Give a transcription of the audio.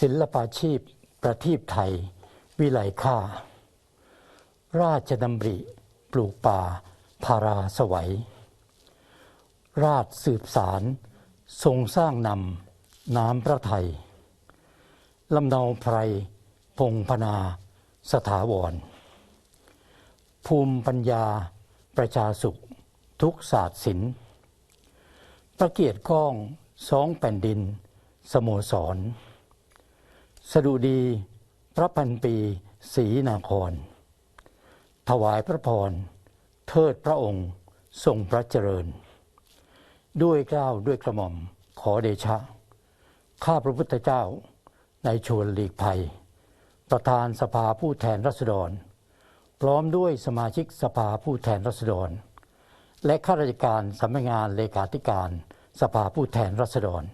ศิลปาชีพ ประทีปไทย วิไลค่า ราชดำริ ปลูกป่าพาราสวัย ราชสืบสาร ทรงสร้างนำน้ำพระไทยลำเนาไพร พงพนา สถาวร ภูมิปัญญา ประชาสุข ทุกศาสตร์ศิลป์ประเกียรติก้องสองแผ่นดิน สโมสร สดุดีพระพันปีศรีนาคร ถวายพระพร เทิดพระองค์ทรงพระเจริญ ด้วยเกล้าวด้วยกระหม่อมขอเดชะ ข้าพระพุทธเจ้าในชวนหลีกภัย ประธานสภาผู้แทนรัษฎร พร้อมด้วยสมาชิกสภาผู้แทนรัษฎร และข้าราชการสำนักงานเลขาธิการสภาผู้แทนรัษฎร